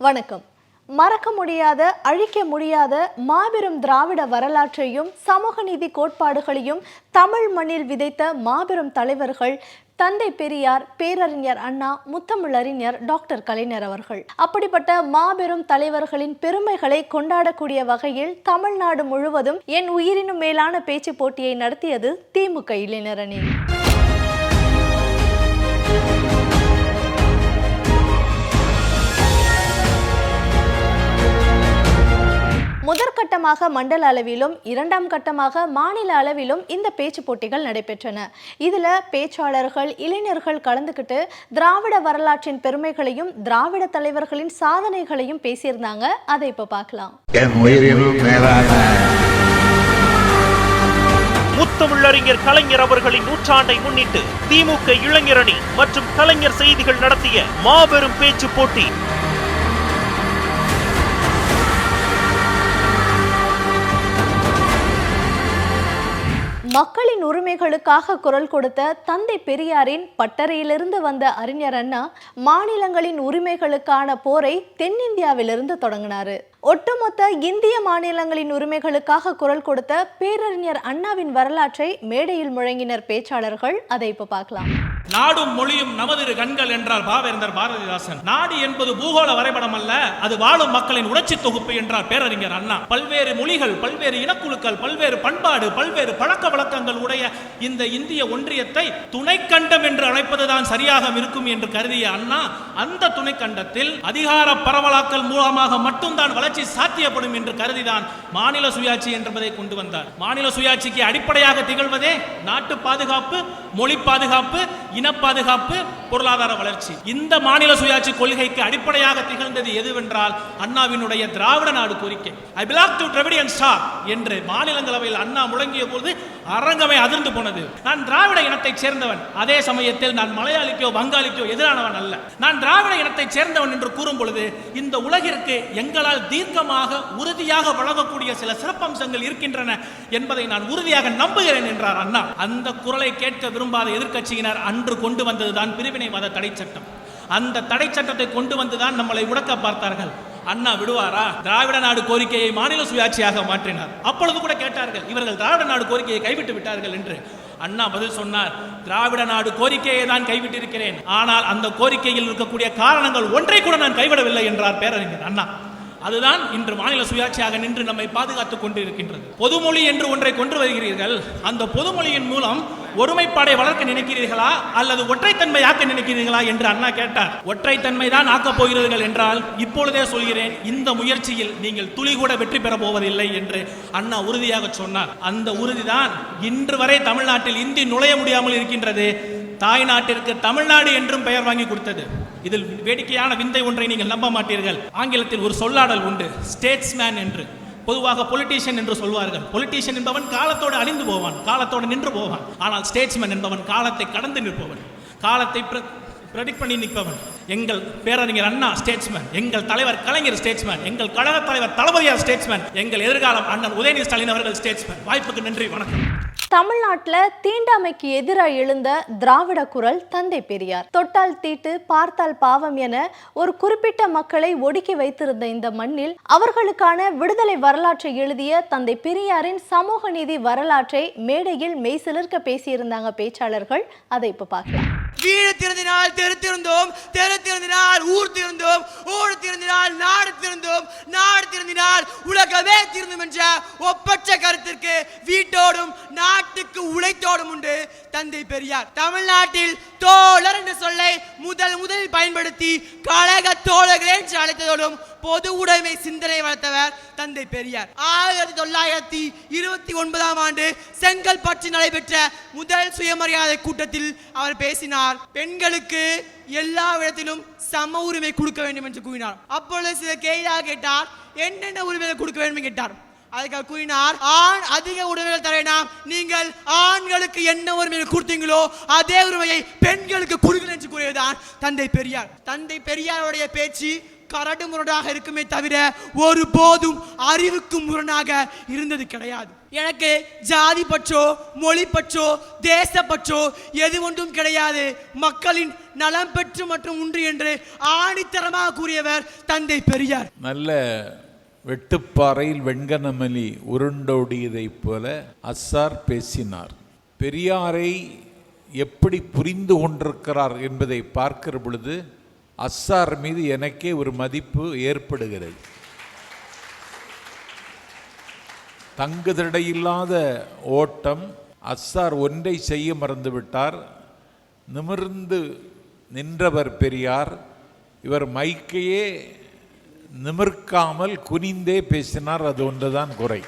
வணக்கம். மறக்க முடியாத அழிக்க முடியாத மாபெரும் திராவிட வரலாற்றையும் சமூக நீதி கோட்பாடுகளையும் தமிழ் மண்ணில் விதைத்த மாபெரும் தலைவர்கள் தந்தை பெரியார் பேரறிஞர் அண்ணா முத்தமிழறிஞர் டாக்டர் கலைஞர் அவர்கள். அப்படிப்பட்ட மாபெரும் தலைவர்களின் பெருமைகளை கொண்டாடக்கூடிய வகையில் தமிழ்நாடு முழுவதும் என் உயிரினும் மேலான பேச்சு போட்டியை நடத்தியது திமுக இளைஞரணி முதற்கட்டமாக மண்டல அளவிலும் இரண்டாம் கட்டமாக மாநில அளவிலும் இந்த பேச்சு போட்டிகள் நடைபெற்றன. இதுல பேச்சாளர்கள் இளைஞர்கள் கலந்துக்கிட்டு திராவிட வரலாற்றின் பெருமைகளையும் திராவிட தலைவர்களின் சாதனைகளையும் பேசியிருந்தாங்க. அதை இப்ப பார்க்கலாம். முத்தமிழறிஞர் கலைஞர் அவர்களின் நூற்றாண்டை முன்னிட்டு திமுக இளைஞரணி மற்றும் கலைஞர் செய்திகள் நடத்திய மாபெரும் பேச்சு போட்டி. மக்களின் உரிமைகளுக்காக குரல் கொடுத்த தந்தை பெரியாரின் பட்டறையிலிருந்து வந்த அறிஞர் அண்ணா மாநிலங்களின் உரிமைகளுக்கான போரை தென்னிந்தியாவிலிருந்து தொடங்கினாரு. ஒட்டுமொத்த இந்திய மாநிலங்களின் உரிமைகளுக்காக குரல் கொடுத்த பேரறிஞர் அண்ணாவின் வரலாற்றை மேடையில் முழங்கினர் பேச்சாளர்கள். அதை இப்ப பார்க்கலாம். நாடும் மொழியும் நமது கண்கள் என்றார் பாவேந்தர் பாரதிதாசன். நாடு என்பது பூகோள வரைபடம் அல்ல அது வாழும் மக்களின் உணர்ச்சி தொகுப்பு என்றார் பேரறிஞர் அண்ணா. பல்வேறு மொழிகள் பல்வேறு இனக்குழுக்கள் பல்வேறு பண்பாடு பல்வேறு பழக்க வழக்கங்கள் உடைய இந்த இந்திய ஒன்றியத்தை துணைக்கண்டம் என்று அழைப்பதுதான் சரியாக இருக்கும் என்று கருதிய அண்ணா அந்த துணைக்கண்டத்தில் அதிகார பரவலாக்கல் மூலமாக மட்டும்தான் வளர்ச்சி சாத்தியப்படும் என்று கருதிதான் மாநில சுயாட்சி என்பதை கொண்டு வந்தார். மாநில சுயாட்சிக்கு அடிப்படையாக திகழ்வதே நாட்டு பாதுகாப்பு மொழி பாதுகாப்பு இன பாதுகாப்பு பொருளாதார வளர்ச்சி. இந்த மாநில சுயாட்சி கொள்கைக்கு அடிப்படையாக திகழ்ந்தது எதுவென்றால் அண்ணாவினுடைய திராவிட நாடு கோரிக்கை. I belong to Dravidian stock என்று மாநிலங்களவையில் அண்ணா முழங்கிய போது அரங்கமே அதிர்ந்து போனது. நான் திராவிட இனத்தைச் சேர்ந்தவன். அதே சமயத்தில் நான் மலையாளிக்கோ வங்காளிக்கோ எதிரானவன் அல்ல. நான் திராவிட இனத்தைச் சேர்ந்தவன் என்று கூறும் பொழுது இந்த உலகிற்கு எங்களால் தீர் தீர்க்கமாக உறுதியாக வழங்கக்கூடிய சில சிறப்பம்சங்கள் இருக்கின்றன என்பதை நான் உறுதியாக நம்புகிறேன் என்றார் அண்ணா. அந்த குரலை கேட்க விரும்பாத எதிர்க்கட்சியினர் அன்று கொண்டு வந்ததுதான் பிரிவினைவாத தடை சட்டம். அந்த தடை சட்டத்தை கொண்டு வந்துதான் நம்மளை உடக்க பார்த்தார்கள். அண்ணா விடுவாரா? திராவிட நாடு கோரிக்கையை மாநில சுயாட்சியாக மாற்றினார். அப்பொழுது கூட கேட்டார்கள் இவர்கள் திராவிட நாடு கோரிக்கையை கைவிட்டு விட்டார்கள் என்று. அண்ணா பதில் சொன்னார் திராவிட நாடு கோரிக்கையை தான் கைவிட்டிருக்கிறேன். ஆனால் அந்த கோரிக்கையில் இருக்கக்கூடிய காரணங்கள் ஒன்றை கூட நான் கைவிடவில்லை என்றார் பேரறிஞர் அண்ணா. அதுதான் இன்று மாநில சுயாட்சியாக நின்று நம்மை பாதுகாத்துக் கொண்டிருக்கின்றது. பொதுமொழி என்று ஒன்றை கொண்டு வருகிறீர்கள் அந்த பொதுமொழியின் மூலம் ஒருமைப்பாடை வளர்க்க நினைக்கிறீர்களா அல்லது ஒற்றைத்தன்மை ஆக்க நினைக்கிறீர்களா என்று அண்ணா கேட்டார். ஒற்றைத்தன்மை தான் ஆக்கப் போகிறீர்கள் என்றால் இப்பொழுதே சொல்கிறேன் இந்த முயற்சியில் நீங்கள் துளி கூட வெற்றி பெற போவதில்லை என்று அண்ணா உறுதியாக சொன்னார். அந்த உறுதிதான் இன்று வரை தமிழ்நாட்டில் இந்தி நுழைய முடியாமல் இருக்கின்றது. தாய்நாட்டிற்கு தமிழ்நாடு என்றும் பெயர் வாங்கி கொடுத்தது. இதில் வேடிக்கையான விந்தை ஒன்றை நீங்கள் நம்ப மாட்டீர்கள். ஆங்கிலத்தில் ஒரு சொல்லாடல் உண்டு ஸ்டேட்ஸ்மேன் என்று. பொதுவாக பொலிட்டீஷியன் என்று சொல்வார்கள். பொலிட்டீஷியன் என்பவன் காலத்தோடு அழிந்து போவான் காலத்தோடு நின்று போவான். ஆனால் ஸ்டேட்ஸ்மேன் என்பவன் காலத்தை கடந்து நிற்பவன். காலத்தை ப்ரெடிக்ட் பண்ணி நிற்பவன். எங்கள் பேரறிஞர் அண்ணா ஸ்டேட்ஸ்மேன் எங்கள் தலைவர் கலைஞர் ஸ்டேட்ஸ்மேன் எங்கள் கழக தலைவர் தளபதியார் ஸ்டேட்ஸ்மேன் எங்கள் எதிர்காலம் அண்ணன் உதயநிதி ஸ்டாலின் அவர்கள் ஸ்டேட்ஸ்மேன் வாய்ப்புக்கு நன்றி வணக்கம். தமிழ்நாட்டில் தீண்டாமைக்கு எதிராக எழுந்த திராவிட குரல் தந்தை பெரியார். தொட்டால் தீட்டு பார்த்தால் பாவம் என ஒரு குறிப்பிட்ட மக்களை ஒடுக்கி வைத்திருந்த இந்த மண்ணில் அவர்களுக்கான விடுதலை வரலாற்றை எழுதிய தந்தை பெரியாரின் சமூக நீதி வரலாற்றை மேடையில் மெய்சிலிர்க்க பேசியிருந்தாங்க பேச்சாளர்கள். அதை இப்போ பார்க்கலாம். வீடு திருந்தினால் தெரு திறந்தோம் தெரு திருந்தினால் ஊர் திறந்தோம் ஊர் திருந்தினால் நாடு திறந்தோம் நாடு திருந்தினால் உலகமே திருந்தும் என்ற ஒப்பற்ற கருத்திற்கு வீட்டோடும் நாட்டுக்கு உழைத்தோடும் உண்டு தந்தை பெரியார். தமிழ்நாட்டில் தோழர் என்ற சொல்லை முதல் முதலில் பயன்படுத்தி கழக தோழர்களே என்று அழைத்ததோடும் பொது உடைமை சிந்தனை வளர்த்தவர் தந்தை பெரியார். ஆயிரத்தி தொள்ளாயிரத்தி இருபத்தி ஒன்பதாம் ஆண்டு செங்கல்பட்டு நடைபெற்ற முதல் சுயமரியாதை கூட்டத்தில் அவர் பேசினார் பெண்களுக்கு எல்லா விதத்திலும் சம உரிமை கொடுக்க வேண்டும் என்று கூறினார். அப்பொழுது சில கேள்வியாக கேட்டார் என்னென்ன உரிமைகளை கொடுக்க வேண்டும்? கேட்டார். அதுக்கு கூறினார் ஆண் அதிக உரிமைகள் தர நீங்கள் ஆண்களுக்கு என்ன உரிமைகள் கொடுத்தீங்களோ அதே உரிமையை பெண்களுக்கு கொடுங்கள் என்று கூறியதுதான் தந்தை பெரியார். தந்தை பெரியாருடைய பேச்சு கரடு முரடாக இருக்குமே தவிர ஒரு போதும் அறிவுக்கு முரணாக இருந்தது கிடையாது. எனக்கு ஜாதி பற்றோ மொழி பற்றோ தேச பற்றோ எது ஒன்றும் கிடையாது. மக்களின் நலம் பெற்று மற்றும் உண்டு என்று ஆணித்தரமாக கூறியவர் தந்தை பெரியார். நல்ல வெட்டுப்பாறையில் வெண்கனமலி உருண்டோடியதைப் போல அஸ்ஸார் பேசினார். பெரியாரை எப்படி புரிந்து கொண்டிருக்கிறார் என்பதை பார்க்கிற பொழுது அஸ்ஸார் மீது எனக்கே ஒரு மதிப்பு ஏற்படுகிறது. தங்குதடையில்லாத ஓட்டம் அஸ்ஸார் ஒன்றை செய்ய மறந்துவிட்டார். நிமிர்ந்து நின்றவர் பெரியார். இவர் மைக்கையே நிமிர்க்காமல் குனிந்தே பேசினார். அது ஒன்றுதான் குறை.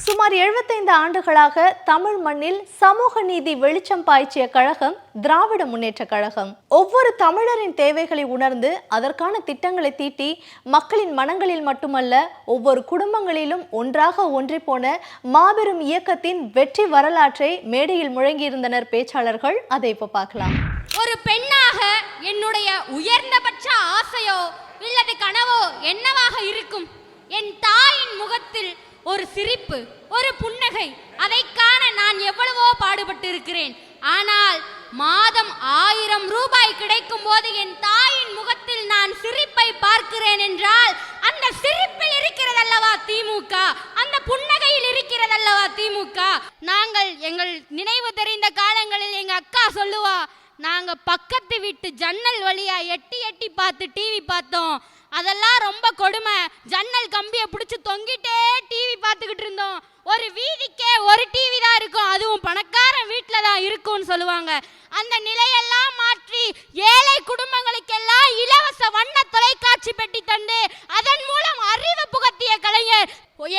சுமார் 75 ஆண்டுகளாக தமிழ் மண்ணில் சமூக நீதி வெளிச்சம் பாய்ச்சிய கழகம் திராவிட முன்னேற்ற கழகம். ஒவ்வொரு தமிழரின் தேவைகளை உணர்ந்து அதற்கான திட்டங்களை தீட்டி மக்களின் மனங்களில் மட்டுமல்ல ஒவ்வொரு குடும்பங்களிலும் ஒன்றாக ஒன்றி போன மாபெரும் இயக்கத்தின் வெற்றி வரலாற்றை மேடையில் முழங்கியிருந்தனர் பேச்சாளர்கள். அதை இப்ப பார்க்கலாம். ஒரு பெண்ணாக என்னுடைய உயர்ந்தபட்ச ஆசையோ இல்லது கனவோ என்னவாக இருக்கும்? என் தாயின் முகத்தில் ஒரு சிரிப்பு ஒரு புன்னகை. அதை காண நான் எவ்வளவோ பாடுபட்டு இருக்கிறேன் ஆனால் மாதம் ஆயிரம் ரூபாய் கிடைக்கும் போது என் தாயின் முகத்தில் நான் சிரிப்பை பார்க்கிறேன் என்றால் அந்த சிரிப்பில் இருக்கிறதல்லவா திமுக? அந்த புன்னகையில் இருக்கிறதல்லவா திமுக? நாங்கள் எங்கள் நினைவு தெரிந்த காலங்களில் எங்க அக்கா சொல்லுவா நாங்க பக்கத்து வீட்டு ஜன்னல் வழியா எட்டி எட்டி பார்த்து டிவி பார்த்தோம். அதெல்லாம் ரொம்ப கொடுமை. ஜன்னல் கம்பியை பிடிச்சி தொங்கிட்டே டிவி பார்த்துக்கிட்டு இருந்தோம். ஒரு வீதிக்கே ஒரு டிவி தான் இருக்கும். அதுவும் பணக்காரன் வீட்டில் தான் இருக்கும்னு சொல்லுவாங்க. அந்த நிலையெல்லாம் மாற்றி ஏழை குடும்பங்களுக்கெல்லாம் இலவச வண்ண தொலைக்காட்சி பெட்டி தந்து அதன் மூலம் அறிவு புகத்திய கலைஞர்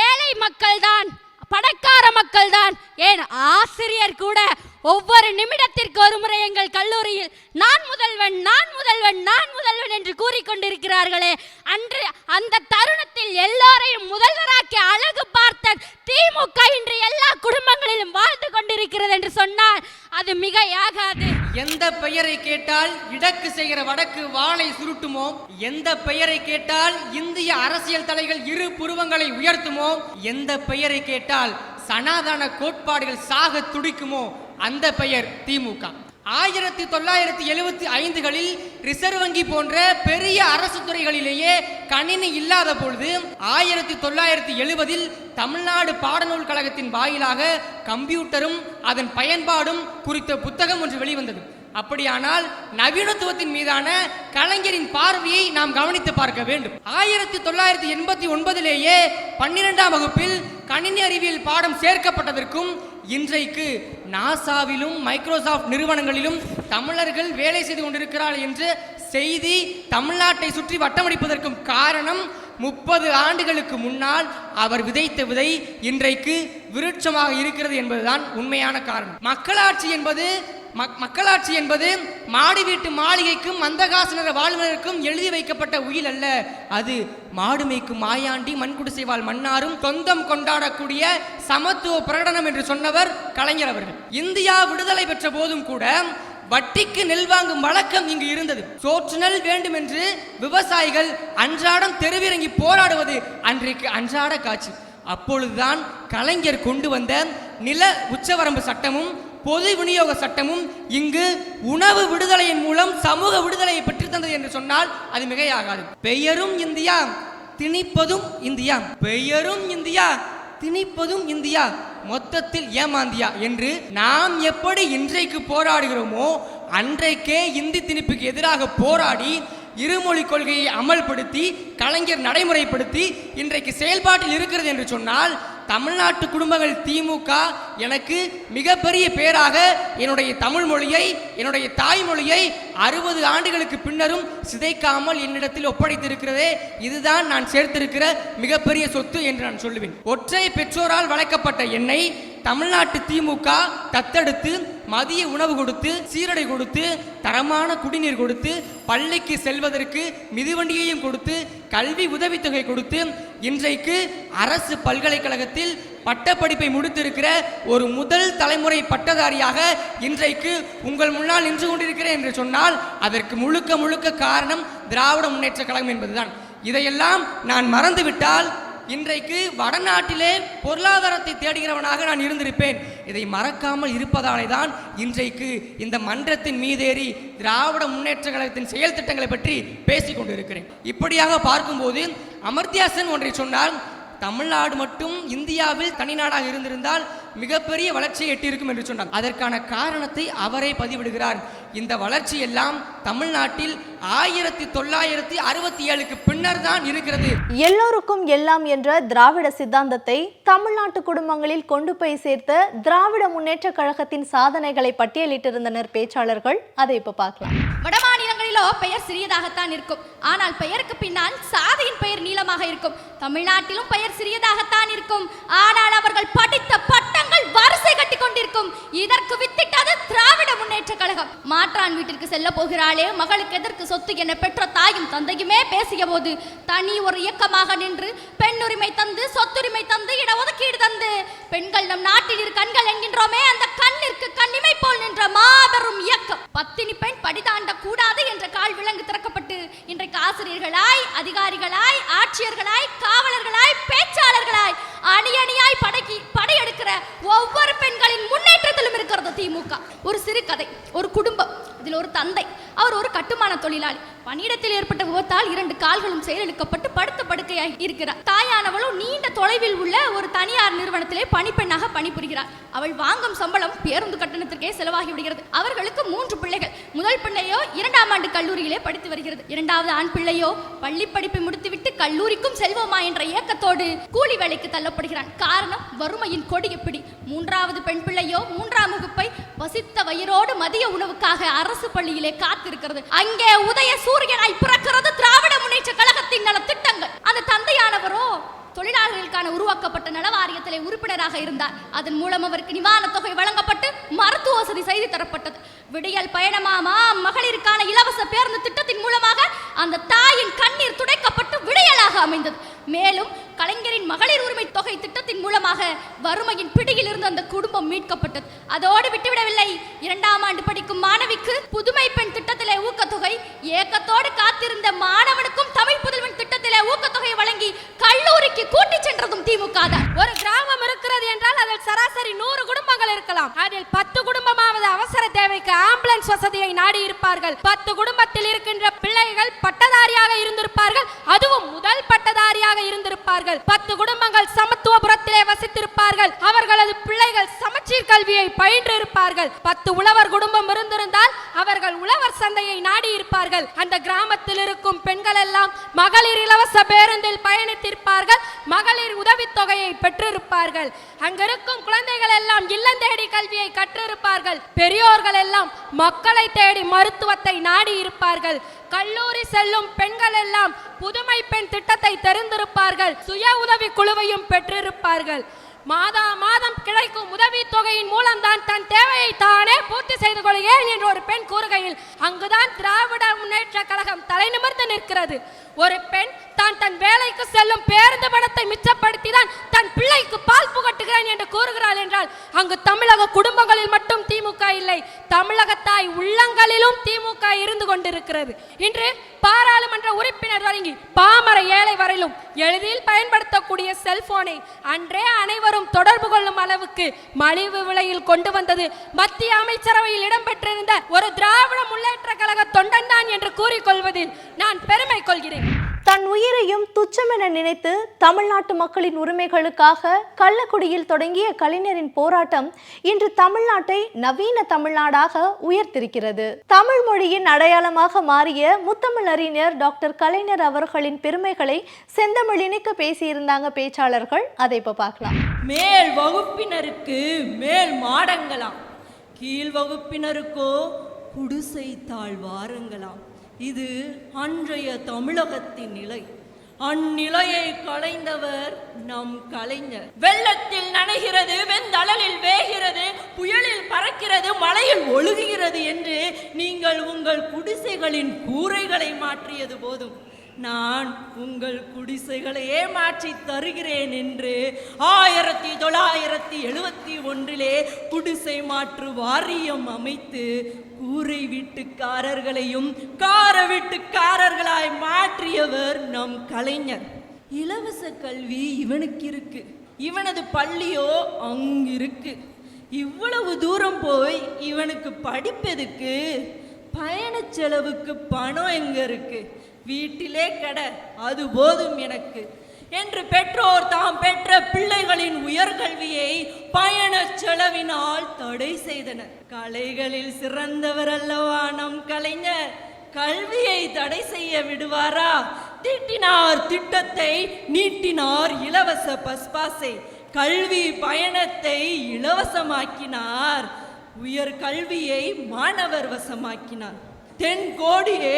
ஏழை மக்கள் தான் பணக்கார மக்கள் தான் ஏன் ஆசிரியர் கூட ஒவ்வொரு நிமிடத்திற்கு ஒரு முறை எங்கள் கல்லூரியில் நான் முதல்வன் நான் முதல்வன் நான் முதல்வன் என்று கூறிக்கொண்டிருக்கிறார்களே. அன்று அந்த தருணத்தில் எல்லோரையும் முதல்வராக்கி அழகு பார்த்த திமுக இன்று எல்லா குடும்பங்களிலும் வாழ்ந்து கொண்டிருக்கிறது என்று சொன்னால் அது மிகையாகாது. எந்த பெயரை கேட்டால் இடக்கு செய்கிற வடக்கு வாளை சுருட்டுமோ? எந்த பெயரை கேட்டால் இந்திய அரசியல் தலைகள் இரு புருவங்களை உயர்த்துமோ? எந்த பெயரை கேட்டால் சனாதன கோட்பாடுகள் சாக துடிக்குமோ? அந்த பெயர் திமுக ஆயிரத்தி தொள்ளாயிரத்தி எழுபத்தி ஐந்துகளில் ரிசர்வ் வங்கி போன்ற பெரிய அரசு துறைகளிலேயே கணினி இல்லாத பொழுது ஆயிரத்தி தொள்ளாயிரத்தி எழுபதில் தமிழ்நாடு பாடநூல் கழகத்தின் வாயிலாக கம்ப்யூட்டரும் அதன் பயன்பாடும் குறித்த புத்தகம் ஒன்று வெளிவந்தது. அப்படியானால் நவீனத்துவத்தின் மீதான கலைஞரின் பார்வையை நாம் கவனித்து பார்க்க வேண்டும். ஆயிரத்தி தொள்ளாயிரத்தி எண்பத்தி ஒன்பதிலேயே பன்னிரெண்டாம் வகுப்பில் கணினி அறிவியல் பாடம் சேர்க்கப்பட்டதற்கும் இன்றைக்கு நாசாவிலும் மைக்ரோசாஃப்ட் நிறுவனங்களிலும் தமிழர்கள் வேலை செய்து கொண்டிருக்கிறார்கள் என்று செய்தி தமிழ்நாட்டை சுற்றி வட்டமடிப்பதற்கும் காரணம் முப்பது ஆண்டுகளுக்கு முன்னால் அவர் விதைத்த விதை இன்றைக்கு விருட்சமாக இருக்கிறது என்பதுதான் உண்மையான காரணம். மக்களாட்சி என்பது மக்களாட்சி என்பது மாடி வீட்டு மாளிகைக்கும் மந்தகாசனர வாழ்வதற்கும் எழுதி வைக்கப்பட்ட உயில் அல்ல. அது மாடு மாயாண்டி மண்குடிசை வாழ் மன்னாரும் சொந்தம் கொண்டாடக்கூடிய சமத்துவ பிரகடனம் என்று சொன்னவர் கலைஞர் அவர்கள். இந்தியா விடுதலை பெற்ற போதும் கூட வட்டிக்கு நெல் வாங்கும் வழக்கம் இங்கு இருந்தது. சோற்று நெல் வேண்டும் என்று விவசாயிகள் அன்றாடம் தெருவிறங்கி போராடுவது அன்றைக்கு அன்றாட காட்சி. அப்பொழுதுதான் கலைஞர் கொண்டு வந்த நில உச்சவரம்பு சட்டமும் பொது விநியோக சட்டமும் இங்கு உணவு விடுதலையின் மூலம் சமூக விடுதலையை பெற்றுத்தந்தது என்று சொன்னால் அது மிகையாகாது. பெயரும் இந்தியா திணிப்பதும் இந்தியா. பெயரும் இந்தியா திணிப்பதும் இந்தியா. மொத்தத்தில் ஏமாந்தியா என்று நாம் எப்படி இன்றைக்கு போராடுகிறோமோ அன்றைக்கே இந்தி திணிப்புக்கு எதிராக போராடி இருமொழி கொள்கையை அமல்படுத்தி கலைஞர் நடைமுறைப்படுத்தி இன்றைக்கு செயல்பாட்டில் இருக்கிறது என்று சொன்னால் தமிழ்நாட்டு குடும்பங்கள் திமுக எனக்கு மிகப்பெரிய பேராக என்னுடைய தமிழ் மொழியை என்னுடைய தாய்மொழியை அறுபது ஆண்டுகளுக்கு பின்னரும் சிதைக்காமல் என்னிடத்தில் ஒப்படைத்திருக்கிறதே இதுதான் நான் சேர்த்திருக்கிற மிகப்பெரிய சொத்து என்று நான் சொல்லுவேன். ஒற்றை பெற்றோரால் வளர்க்கப்பட்ட என்னை தமிழ்நாட்டு திமுக தத்தெடுத்து மதிய உணவு கொடுத்து சீரடை கொடுத்து தரமான குடிநீர் கொடுத்து பள்ளிக்கு செல்வதற்கு மிதிவண்டியையும் கொடுத்து கல்வி உதவித்தொகை கொடுத்து இன்றைக்கு அரசு பல்கலைக்கழகத்தில் பட்டப்படிப்பை முடித்திருக்கிற ஒரு முதல் தலைமுறை பட்டதாரியாக இன்றைக்கு உங்கள் முன்னால் நின்று கொண்டிருக்கிறேன் என்று சொன்னால் அதற்கு முழுக்க முழுக்க காரணம் திராவிட முன்னேற்ற கழகம் என்பதுதான். இதையெல்லாம் நான் மறந்துவிட்டால் இன்றைக்கு வடநாட்டிலே பொருளாதாரத்தை தேடுகிறவனாக நான் இருந்திருப்பேன். இதை மறக்காமல் இருப்பதாலே தான் இன்றைக்கு இந்த மன்றத்தின் மீதேறி திராவிட முன்னேற்ற கழகத்தின் செயல் திட்டங்களை பற்றி பேசிக் கொண்டிருக்கிறேன். இப்படியாக பார்க்கும்போது அமர்த்தியாசன் ஒன்றை சொன்னால் தமிழ்நாடு மட்டும் இந்தியாவில் தனிநாடாக இருந்திருந்தால் மிகப்பெரிய வளர்ச்சியை எட்டியிருக்கும் என்று சொன்னார். அதற்கான காரணத்தை அவரே பதிவிடுகிறார். இந்த வளர்ச்சி எல்லாம் தமிழ்நாட்டில் ஆயிரத்தி தொள்ளாயிரத்தி அறுபத்தி ஏழுக்கு பின்னர் தான் இருக்கிறது. எல்லோருக்கும் எல்லாம் என்ற திராவிட சித்தாந்தத்தை தமிழ்நாட்டு குடும்பங்களில் கொண்டு போய் சேர்த்த திராவிட முன்னேற்ற கழகத்தின் சாதனைகளை பட்டியலிட்டிருந்தனர் பேச்சாளர்கள். அதை இப்ப பார்க்கலாம். வடமாநிலங்களிலோ பெயர் சிறியதாகத்தான் இருக்கும். ஆனால் பெயருக்கு பின்னால் சாதியின் பெயர் நீளமாக இருக்கும். தமிழ்நாட்டிலும் பெயர் சிறியதாகத்தான் இருக்கும். ஆனால் அவர்கள் படித்த பட்டங்கள் வரிசை கட்டி கொண்டிருக்கும். இதற்கு வித்திட்டது திராவிட முன்னேற்ற கழகம். மாற்றான் வீட்டிற்கு செல்ல போகிறாளே. மகளுக்கு எதற்கு சொத்து என பெற்ற தாயும் தந்தையுமே பேசிய போது தனி ஒரு இயக்கமாக நின்று பெண்ணுரிமை தந்து சொத்துரிமை தந்து இடஒதுக்கீடு தந்து பெண்கள் நம் நாட்டில் இரு கண்கள் என்கின்றோமே அந்த கண்ணிற்கு கண்ணிமை போல் நின்ற மாபெரும் இயக்கம். பத்தினி பெண் படிதாண்ட கூடாது என்ற கால் விலங்கு திறக்கப்பட்டு இன்றைக்கு ஆசிரியர்களாய் அதிகாரிகளாய் ஆட்சியர்களாய் காவலர்களாய் பேச்சாளர்களாய் அணி அணியாய் படைக்கு படையெடுக்கிற ஒவ்வொரு பெண்களின் முன்னேற்றத்திலும் இருக்கிறது திமுக. ஒரு சிறு கதை ஒரு குடும்பம் இதில் ஒரு தந்தை அவர் ஒரு கட்டுமான தொழிலாளி. பணியிடத்தில் ஏற்பட்ட விபத்தால் இரண்டு கால்களும் செயலிழக்கப்பட்டு படுத்த படுக்கையாக இருக்கிறார். தாயானவளும் நீண்ட தொலைவில் உள்ள ஒரு தனியார் நிறுவனத்திலே பணிப்பெண்ணாக பணிபுரிகிறார். அவள் வாங்கும் சம்பளம் பேருந்து கட்டணத்திற்கே செலவாகி விடுகிறது. அவர்களுக்கு மூன்று பிள்ளைகள். முதல் பிள்ளையோ இரண்டாம் ஆண்டு கல்லூரியிலே படித்து வருகிறது. இரண்டாவது ஆண் பிள்ளையோ பள்ளி படிப்பை முடித்துவிட்டு கல்லூரிக்கும் செல்வோமா என்ற ஏக்கத்தோடு கூலி வேலைக்கு கொல்லப்படுகிறான் காரணம் வறுமையின் கொடிய பிடி மூன்றாவது பெண் பிள்ளையோ மூன்றாம் வகுப்பை பசித்த வயிறோடு மதிய உணவுக்காக அரசு பள்ளியிலே காத்திருக்கிறது. அங்கே உதய சூரியனாய் பிறக்கிறது திராவிட முன்னேற்ற கழகத்தின் நல திட்டங்கள் அந்த தந்தையானவரோ? தொழிலாளர்களுக்கான உருவாக்கப்பட்ட நல வாரியத்திலே உறுப்பினராக இருந்தார். அதன் மூலம் அவருக்கு நிவாரணத் தொகை வழங்கப்பட்டு மருத்துவ வசதி செய்து தரப்பட்டது. விடியல் பயணமாமா மகளிருக்கான இலவச பேருந்து திட்டத்தின் மூலமாக அந்த தாயின் கண்ணீர் துடைக்கப்பட்டு விடியலாக அமைந்தது. மேலும் கலைஞரின் மகளிர் உரிமை தொகை திட்டத்தின் மூலமாக வறுமையின் பிடியில் இருந்து அந்த குடும்பம் மீட்கப்பட்டது. அதோடு விட்டுவிடவில்லை. இரண்டாம் ஆண்டு படிக்கும் மாணவிக்கு புதுமை பெண் திட்டத்திலே ஊக்கத்தொகை ஏக்கத்தோடு காத்திருந்த மாணவனுக்கும் தமிழ் புதல்வன் திட்டத்திலே ஊக்கத்தொகை வழங்கி கல்லூரிக்கு கூட்டி சென்றதும் திமுக தான். ஒரு கிராமம் இருக்கிறது என்றால் அதில் சராசரி நூறு குடும்பங்கள் இருக்கலாம். அதில் பத்து குடும்பமாவது அவசர தேவைக்கு ஆம்புலன்ஸ் வசதியை நாடி இருப்பார்கள். பத்து குடும்பத்தில் இருக்கின்ற பிள்ளைகள் பட்டதாரியாக இருந்திருப்பார்கள். அதுவும் முதல் பட்டதாரியாக இருந்திருப்பார்கள். பத்து குடும்பங்கள் சமத்துவபுரத்திலே வசித்திருப்பார்கள். அவர்களது பிள்ளைகள் சமச்சீர் கல்வியை பயின்று இருப்பார்கள். பத்து உழவர் குடும்பம் இருந்திருந்தால் அவர்கள் உழவர் சந்தையை நாடி இருப்பார்கள். அந்த கிராமத்தில் இருக்கும் பெண்கள் எல்லாம் மகளிர் இலவச பேருந்தில் பயணித்திருப்பார்கள். மகளிர் உதவித்தொகையை பெற்றிருப்பார்கள். அங்கிருக்கும் குழந்தைகள் எல்லாம் இல்லம் தேடி கல்வியை கற்றிருப்பார்கள். பெரியோர்கள் எல்லாம் மக்களை தேடி மருத்துவத்தை நாடி இருப்பார்கள் கல்லூரி செல்லும் பெண்கள் எல்லாம் புதுமை பெண் திட்டத்தை தெரிந்திருப்பார்கள். சுய உதவி குழுவையும் பெற்றிருப்பார்கள். மாதா மாதம் கிடைக்கும் உதவி தொகையின் மூலம் தான் தன் தேவையை தானே பூர்த்தி செய்து கொள்கிறேன் என்று ஒரு பெண் கூறுகையில் அங்குதான் திராவிட முன்னேற்ற கழகம் தலை நிமிர்ந்து நிற்கிறது. ஒரு பெண் தான் தன் வேலைக்கு செல்லும் பேருந்து பணத்தை மிச்சப்படுத்தி தான் தன் பிள்ளைக்கு பால் புகட்டுகிறேன் என்று கூறுகிறாள் என்றால் அங்கு தமிழக குடும்பங்களில் மட்டும் திமுக இல்லை. தமிழக தாய் உள்ளங்களிலும் திமுக இருந்து கொண்டிருக்கிறது. இன்று பாராளுமன்ற உறுப்பினர் தொடங்கி பாமர ஏழை வரையிலும் எளிதில் பயன்படுத்தக்கூடிய செல்போனை அன்றே அனைவரும் தொடர்பு கொள்ளும் அளவுக்கு மலிவு விலையில் கொண்டு வந்தது மத்திய அமைச்சரவையில் இடம்பெற்றிருந்த ஒரு திராவிட முன்னேற்ற கழக தொண்டன் தான் என்று கூறிக்கொள்வதில் நான் பெருமை கொள்கிறேன். தன் உயிரையும் துச்சமென நினைத்து தமிழ்நாட்டு மக்களின் உரிமைகளுக்காக கள்ளக்குடியில் தொடங்கிய கலைஞரின் போராட்டம் இன்று தமிழ்நாட்டை நவீன தமிழ்நாடாக உயர்த்திருக்கிறது. தமிழ் மொழியின் அடையாளமாக மாறிய முத்தமிழ் அறிஞர் டாக்டர் கலைஞர் அவர்களின் பெருமைகளை செந்தமிழினிக்க பேசியிருந்தாங்க பேச்சாளர்கள். அதை இப்ப பார்க்கலாம். மேல் வகுப்பினருக்கு மேல் மாடங்களாம். கீழ் வகுப்பினருக்கோ குடிசை தாழ்வாரங்களாம். இது அன்றைய தமிழகத்தின் நிலை. அந்நிலையை களைந்தவர் நம் கலைஞர். வெள்ளத்தில் நனைகிறது வெந்தளலில் வேகிறது புயலில் பறக்கிறது மழையில் ஒழுகுகிறது என்று நீங்கள் உங்கள் குடிசைகளின் கூரைகளை மாற்றியது போதும். நான் உங்கள் குடிசைகளையே மாற்றி தருகிறேன் என்று ஆயிரத்தி தொள்ளாயிரத்தி எழுபத்தி ஒன்றிலே குடிசை மாற்று வாரியம் அமைத்து கூரை வீட்டுக்காரர்களையும் கார வீட்டுக்காரர்களாய் மாற்றியவர் நம் கலைஞர். இலவச கல்வி இவனுக்கு இருக்கு. இவனது பள்ளியோ அங்கிருக்கு இவ்வளவு தூரம் போய் இவனுக்கு படிப்பெதுக்கு? பயணச் செலவுக்கு பணம் எங்க இருக்கு? வீட்டிலே கட அது போதும் எனக்கு. என்று பெற்றோர் தாம் பெற்ற பிள்ளைகளின் உயர்கல்வியை பயண செலவினால் தடை செய்தனர். கலைகளில் சிறந்தவர் அல்லவா நம் கலைஞர்? கல்வியை தடை செய்ய விடுவாரா? திட்டினார் திட்டத்தை நீட்டினார் இலவச பஸ்பாசை கல்வி பயணத்தை இலவசமாக்கினார். உயர் கல்வியை மாணவர் வசமாக்கினார். தென் கோடியே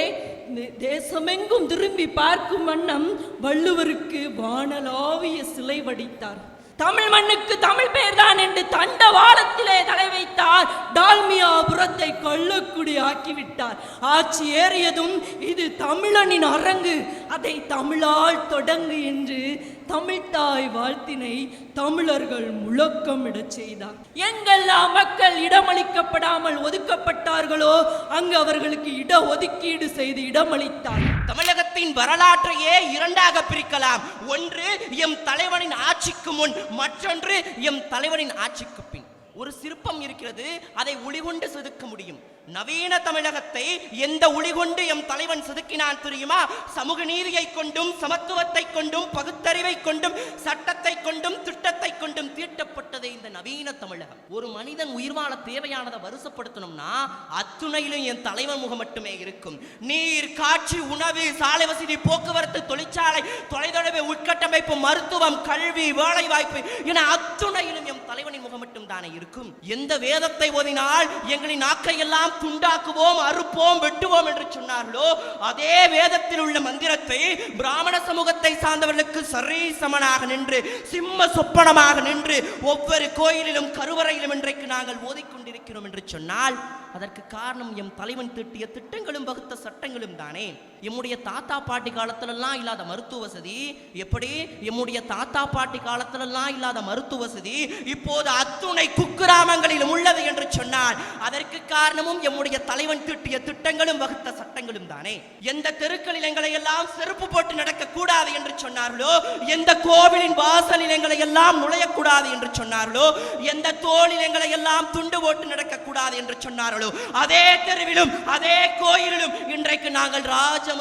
தேசமெங்கும் திரும்பி பார்க்கும் வண்ணம் வள்ளுவருக்கு வானலாவிய சிலை வடித்தார். தமிழ் மண்ணுக்கு தமிழ் பெயர்தான் என்று தண்டவாளத்திலே தலை வைத்தார். டால்மியாபுரத்தை கொள்ளக்குடி ஆக்கிவிட்டார். ஆட்சி ஏறியதும் இது தமிழனின் அரங்கு. அதை தமிழால் தொடங்கு என்று தமிழ்தாய் வாழ்த்தினை தமிழர்கள் முழக்கமிடச் செய்தார். எங்கெல்லாம் மக்கள் இடமளிக்கப்படாமல் ஒதுக்கப்பட்டார்களோ அங்கு அவர்களுக்கு இட ஒதுக்கீடு செய்து இடமளித்தார். தமிழகத்தின் வரலாற்றையே இரண்டாக பிரிக்கலாம். ஒன்று எம் தலைவனின் ஆட்சிக்கு முன் மற்றொன்று எம் தலைவனின் ஆட்சிக்கு பின். ஒரு சிற்பம் இருக்கிறது அதை ஒளிகொண்டு செதுக்க முடியும். நவீன தமிழகத்தை எந்த ஒளி கொண்டு எம் தலைவன் செதுக்கினான் தெரியுமா? சமூக நீதியை கொண்டும் சமத்துவத்தை கொண்டும் பகுத்தறிவை கொண்டும் சட்டத்தை கொண்டும் திட்டத்தை கொண்டும் தீட்டப்பட்டதே இந்த நவீன தமிழகம். ஒரு மனிதன் உயிர் வாழ தேவையானதை வருஷப்படுத்தணும்னா அத்துணையிலும் என் தலைவன் முகம் மட்டுமே இருக்கும். நீர் காட்சி உணவு சாலை வசதி போக்குவரத்து தொழிற்சாலை தொலைதொடர்பு உட்கட்டமைப்பு மருத்துவம் கல்வி வேலை வாய்ப்பு என அத்துணையிலும் எம் தலைவனின் முகம் மட்டும் தானே இருக்கும். எந்த வேதத்தை ஓதினால் எங்களின் நாக்கை எல்லாம் துண்டாக்குவோம் அறுப்போம் வெட்டுவோம் என்று சொன்னார்களோ அதே வேதத்தில் உள்ள மந்திரத்தை பிராமண சமூகத்தை சார்ந்தவர்களுக்கு சரி சமனாக நின்று சிம்ம சொப்பனமாக நின்று ஒவ்வொரு கோயிலிலும் கருவறையிலும் இன்றைக்கு நாங்கள் ஓதிக்கொண்டிருக்கிறோம் என்று சொன்னால் அதற்கு காரணம் எம் தலைவன் திட்டிய திட்டங்களும் வகுத்த சட்டங்களும் தானே. எம்முடைய தாத்தா பாட்டி காலத்திலெல்லாம் இல்லாத மருத்துவ வசதி எப்படி? எம்முடைய தாத்தா பாட்டி காலத்திலெல்லாம் இல்லாத மருத்துவ வசதி இப்போது அத்துணை குக்கிராமங்களிலும் உள்ளது என்று சொன்னால் அதற்கு காரணமும் எம்முடைய தலைவன் திட்டிய திட்டங்களும் வகுத்த சட்டங்களும் தானே? எந்த தெருக்களில் எங்களை எல்லாம் செருப்பு போட்டு நடக்க கூடாது என்று சொன்னார்களோ? எந்த கோவிலின் வாசலில் எங்களை எல்லாம் நுழையக்கூடாது என்று சொன்னார்களோ? எந்த தோளில் எங்களை எல்லாம் துண்டு போட்டு நடக்க கூடாது என்று சொன்னார்களோ? அதே தெருவிலும் அதே கோயிலிலும் இன்றைக்கு நாங்கள் ராஜ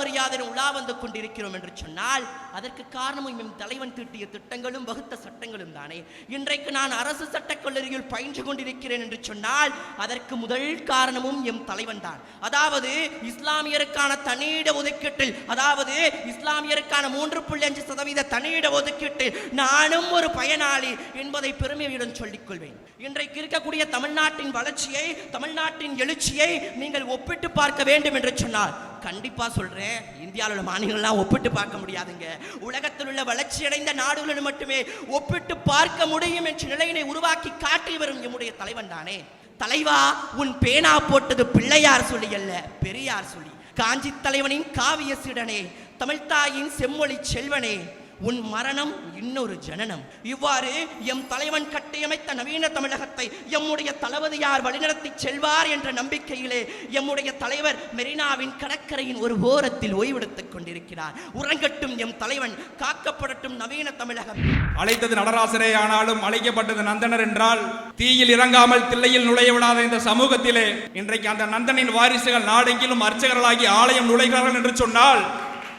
உலா வந்து கொண்டிருக்கிறோம் என்று சொன்னால் அதற்கு காரணமும் எம் தலைவன் தீட்டிய திட்டங்களும் வகுத்த சட்டங்களும் தானே? இன்றைக்கு நான் அரசு சட்டக் கல்லூரியில் பயின்று கொண்டிருக்கிறேன் என்று சொன்னால் அதற்கு முதல் காரணமும் எம் தலைவன் தான். அதாவது இஸ்லாமியருக்கான தனியிட ஒதுக்கீட்டில் அதாவது இஸ்லாமியருக்கான மூன்று புள்ளி அஞ்சு சதவீத தனியிட ஒதுக்கீட்டில் நானும் ஒரு பயனாளி என்பதை பெருமையுடன் சொல்லிக்கொள்வேன். இன்றைக்கு இருக்கக்கூடிய தமிழ்நாட்டின் வளர்ச்சியை தமிழ்நாட்டின் எழுச்சியை நீங்கள் ஒப்பிட்டு பார்க்க வேண்டும் என்று சொன்னால் கண்டிப்பா சொல்றேன் இந்தியாவில் உள்ள மாநிலங்கள்லாம் ஒப்பிட்டு பார்க்க முடியாதுங்க. உலகத்தில் உள்ள வளர்ச்சியடைந்த நாடுகளுடன் மட்டுமே ஒப்பிட்டு பார்க்க முடியும் என்ற நிலையினை உருவாக்கி காட்டி வரும் எம்முடைய தலைவன் தானே. தலைவா உன் பேனா போட்டது பிள்ளையார் சொல்லி அல்ல பெரியார் சொல்லி. காஞ்சி தலைவனின் காவிய சிடனே தமிழ்தாயின் செம்மொழி செல்வனே. உன் மரணம் இன்னொரு ஜனனம். இவ்வாறு எம் தலைவன் கட்டியமைத்த நவீன தமிழகத்தை எம்முடைய தளபதியார் வழிநடத்தி செல்வார் என்ற நம்பிக்கையிலே எம்முடைய தலைவர் மெரினாவின் கடற்கரையின் ஒரு ஓரத்தில் ஓய்வெடுத்துக் கொண்டிருக்கிறார். உறங்கட்டும் எம் தலைவன் காக்கப்படட்டும் நவீன தமிழகம். அழைத்தது நடராசரே ஆனாலும் அழைக்கப்பட்டது நந்தனர் என்றால் தீயில் இறங்காமல் தில்லையில் நுழைய விடாத இந்த சமூகத்திலே இன்றைக்கு அந்த நந்தனின் வாரிசுகள் நாடெங்கிலும் அர்ச்சகர்களாகி ஆலயம் நுழைகிறார்கள் என்று சொன்னால்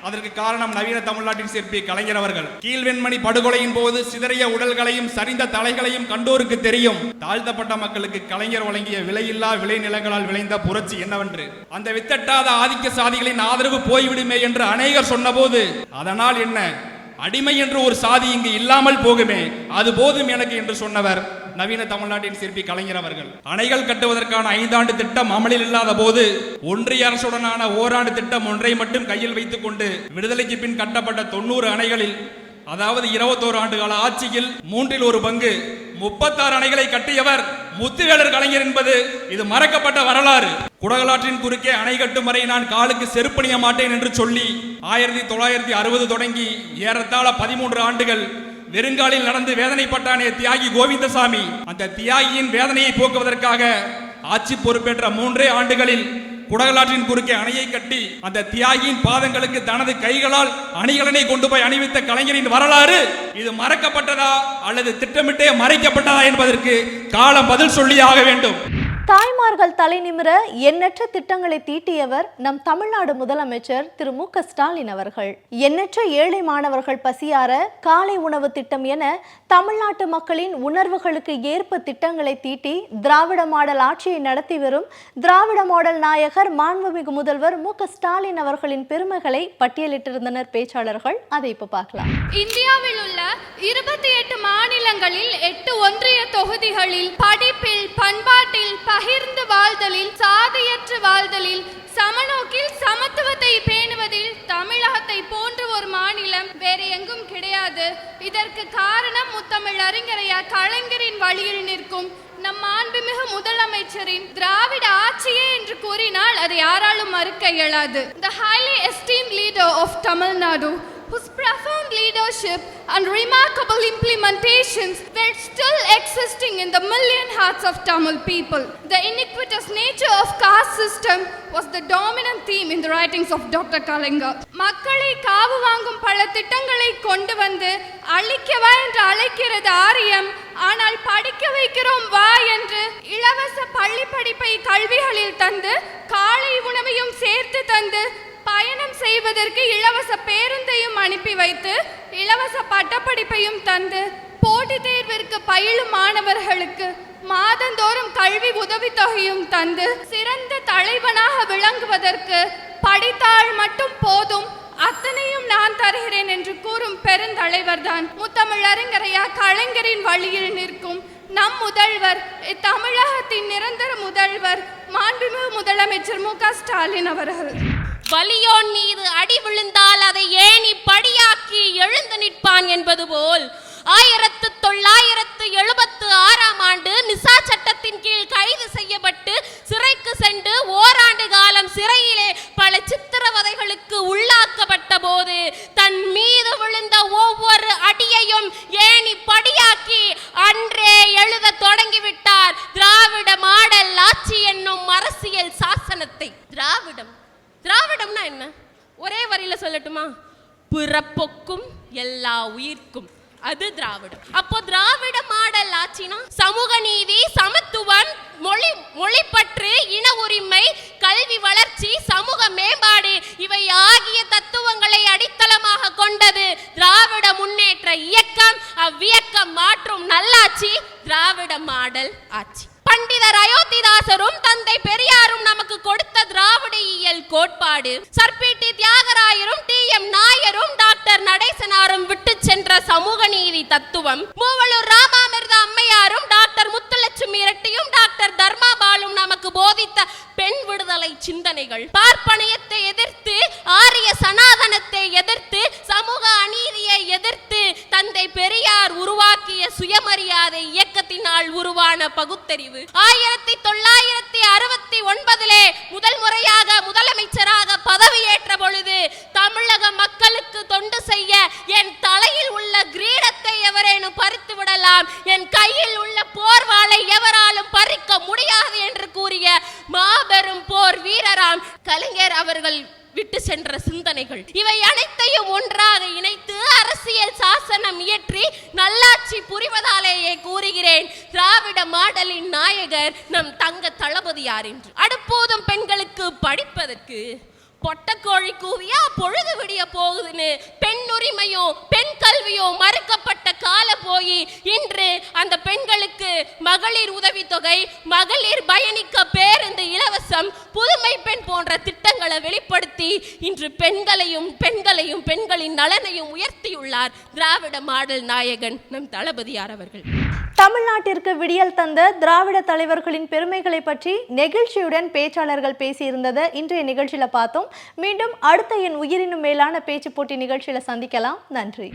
அதற்கு காரணம் நவீன தமிழ்நாட்டின் சிற்பி கலைஞர் அவர்கள். கீழ்வெண்மணி படுகொலையின் போது சிதறிய உடல்களையும் சரிந்த தலைகளையும் கண்டோருக்கு தெரியும். தாழ்த்தப்பட்ட மக்களுக்கு கலைஞர் வழங்கிய விலையில்லா விளைநிலங்களால் விளைந்த புரட்சி என்னவென்று. அந்த வித்தட்டாத ஆதிக்க சாதிகளின் ஆதரவு போய்விடுமே என்று அநேகர் சொன்னபோது அதனால் என்ன? அடிமை என்று ஒரு சாதி இங்கு இல்லாமல் போகுமே அது போதும் எனக்கு என்று சொன்னவர் நவீன தமிழ்நாட்டின் சிற்பி கலைஞர் அவர்கள். அணைகள் கட்டுவதற்கான ஐந்தாண்டு திட்டம் அமலில் இல்லாத போது ஒன்றிய அரசுடனான ஓராண்டு திட்டம் ஒன்றை மட்டும் கையில் வைத்துக் கொண்டு விடுதலைக்கு பின் கட்டப்பட்ட தொண்ணூறு அணைகளில் அதாவது இருபத்தோரு ஆண்டு கால ஆட்சியில் மூன்றில் ஒரு பங்கு முப்பத்தாறு அணைகளை கட்டியவர் முத்துவேலர் கலைஞர் என்பது இது மறக்கப்பட்ட வரலாறு. குடகலாற்றின் குறுக்கே அணை கட்டும் வரை நான் காலுக்கு செருப்பணிய மாட்டேன் என்று சொல்லி ஆயிரத்தி தொள்ளாயிரத்தி அறுபது தொடங்கி ஏறத்தாழ பதிமூன்று ஆண்டுகள் வெறுங்காலில் நடந்து வேதனைப்பட்டானே தியாகி கோவிந்தசாமி. அந்த தியாகியின் வேதனையை போக்குவதற்காக ஆட்சி பொறுப்பேற்ற மூன்றே ஆண்டுகளில் குடகலாற்றின் குறுக்கே அணையை கட்டி அந்த தியாகியின் பாதங்களுக்கு தனது கைகளால் அணிகலனை கொண்டு போய் அணிவித்த கலைஞரின் வரலாறு இது மறக்கப்பட்டதா அல்லது திட்டமிட்டே மறைக்கப்பட்டதா என்பதற்கு காலம் பதில் சொல்லியாக வேண்டும். தாய்மார்கள் தலை நிமிர எண்ணற்ற திட்டங்களை தீட்டியவர் நம் தமிழ்நாடு முதலமைச்சர் திரு மு க ஸ்டாலின் அவர்கள். எண்ணற்ற ஏழை மாணவர்கள் பசியார காலை உணவு திட்டம் என தமிழ்நாட்டு மக்களின் உணர்வுகளுக்கு ஏற்ப திட்டங்களை தீட்டி திராவிட மாடல் ஆட்சியை நடத்தி வரும் திராவிட மாடல் நாயகர் மாண்புமிகு முதல்வர் மு க ஸ்டாலின் அவர்களின் பெருமைகளை பட்டியலிட்டிருந்தனர் பேச்சாளர்கள். அதை இப்ப பார்க்கலாம். இந்தியாவில் உள்ள இருபத்தி எட்டு மாநிலங்களில் எட்டு ஒன்றிய தொகுதிகளில் படிப்பில் பண்பாட்டில் பகிர்ந்து வாழ்தலில் சாதியற்று வாழ்தலில் சமநோக்கில் சமத்துவத்தை பேணுவதில் தமிழகத்தை போன்ற ஒரு மாநிலம் வேறு எங்கும் கிடையாது. இதற்கு காரணம் முத்தமிழ் அறிஞரையா கலைஞரின் வழியில் நிற்கும் நம் மாண்புமிகு முதலமைச்சரின் திராவிட ஆட்சியே என்று கூறினால் அதை யாராலும் மறுக்க இயலாது. The highly esteem leader of Tamil Nadu Nadu whose profound leadership and remarkable implementations were still existing in the million hearts of Tamil people. The iniquitous nature of caste system was the dominant theme in the writings of Dr. Kalinga. மக்களை காவு வாங்கும் பல திட்டங்களை கொண்டு வந்து அழிக்கவா என்று அழைக்கிறது ஆரியம் ஆனால் படிக்க வைக்கிறோம் வா என்று இலவச பள்ளி படிப்பை கல்விகளில் தந்து காலை உணவையும் சேர்த்து தந்து பயணம் செய்வதற்கு இலவச பேருந்தையும் அனுப்பி வைத்து இலவச பட்டப்படிப்பையும் தந்து போட்டித் தேர்விற்கு பயிலும் மாணவர்களுக்கு மாதந்தோறும் கல்வி உதவித்தொகையும் தந்து சிறந்த தலைவனாக விளங்குவதற்கு படித்தால் மட்டும் போதும் அத்தனையும் நான் தருகிறேன் என்று கூறும் பெருந்தலைவர்தான். முத்தமிழறிஞரையா கலைஞரின் வழியில் நிற்கும் நம் முதல்வர் தமிழகத்தின் நிரந்தர முதல்வர் மாண்புமிகு முதலமைச்சர் மு க ஸ்டாலின் அவர்கள். வலியோன் மீது அடி விழுந்தால் அதை ஏணி படியாக்கி எழுந்து நிற்பான் என்பது போல் ஆயிரத்து தொள்ளாயிரத்து எழுபத்து ஆறாம் ஆண்டு நிசா சட்டத்தின் கீழ் கைது செய்யப்பட்டு சிறைக்கு சென்று ஓராண்டு காலம் சிறையிலே பல சித்திரவதைகளுக்கு உள்ளாக்கப்பட்ட போது தன் மீது விழுந்த ஒவ்வொரு அடியையும் ஏணி படியாக்கி அன்றே எழுத தொடங்கிவிட்டார். திராவிட மாடல் ஆட்சி என்னும் அரசியல் சாசனத்தை திராவிடம் திராவிடம்னா என்ன ஒரே வரியில சொல்லட்டுமா? பிறப்புக்கும் எல்லா உயிர்க்கும். அது திராவிடம். அப்போ திராவிட மாடல் ஆட்சினா சமூக நீதி சமத்துவம் மொழி மொழிப்பற்று இன உரிமை கல்வி வளர்ச்சி சமூக மேம்பாடு இவை ஆகிய தத்துவங்களை அடித்தளமாக கொண்டது திராவிட முன்னேற்ற இயக்கம். அவ்வியக்கம் மாற்றும் நல்லாட்சி திராவிட மாடல் ஆட்சி. பண்டிதர் அயோத்திதாசரும் தந்தை பெரியாரும் நமக்கு கொடுத்த திராவிடியல் கோட்பாடு. சர்பிடி தியாகராயரும் டி எம் நாயரும் டாக்டர் நடேசனாரும் விட்டு சென்ற சமூக நீதி தத்துவம். மூவலூர் ராமாமிர்த அம்மையாரும் டாக்டர் முத்துலட்சுமி இரட்டியும் டாக்டர் தர்மாபாலும் நமக்கு போதித்த பெண் விடுதலை சிந்தனைகள். பார்ப்பனையத்தை எதிர்த்து ஆரிய சனாதனத்தை எதிர்த்து சமூக அநீதியை எதிர்த்து தந்தை பெரியார் உருவாக்கிய சுயமரியாதை இயக்கத்தினால் உருவான பகுத்தறிவு. ஆயிரத்தி தொள்ளாயிரத்தி அறுபத்தி ஒன்பதிலே முதல் முறையாக முதலமைச்சராக பதவியேற்ற பொழுது தமிழக மக்களுக்கு தொண்டு செய்ய என் தலையில் உள்ள கிரீடத்தை எவரேனும் பறித்து விடலாம் என் கையில் உள்ள போர்வாளை எவராலும் பறிக்க முடியாது என்று கூறிய மாபெரும் போர் வீரராம் கலைஞர் அவர்கள் விட்டு சென்ற சிந்தனைகள். இவை அனைத்தையும் ஒன்றாக இணைத்து அரசியல் சாசனம் இயற்றி நல்லாட்சி புரிவதாலேயே கூறுகிறேன். திராவிட மாடலின் நாயகர் நம் தங்க தளபதியார் என்று. அடுப்போதும் பெண்களுக்கு படிப்பதற்கு. பொட்டக்கோழி கூவியா பொழுது விடிய போகுதுன்னு பெண் உரிமையும் பெண் மறுக்கப்பட்ட காலம் போய் இன்று அந்த பெண்களுக்கு மகளிர் உதவித்தொகை மகளிர் பயணிக்க பேருந்து இலவசம் புதுமை பெண் போன்ற திட்டங்களை வெளிப்படுத்தி இன்று பெண்களையும் பெண்களையும் பெண்களின் நலனையும் உயர்த்தியுள்ளார் திராவிட மாடல் நாயகன் நம் தளபதியார் அவர்கள். தமிழ்நாட்டிற்கு விடியல் தந்த திராவிட தலைவர்களின் பெருமைகளை பற்றி நெகிழ்ச்சியுடன் பேச்சாளர்கள் பேசியிருந்ததை இன்றைய நிகழ்ச்சியில பார்த்தோம். மீண்டும் அடுத்த என் உயிரினும் மேலான பேச்சு போட்டி நிகழ்ச்சியில சந்திக்கலாம். நன்றி.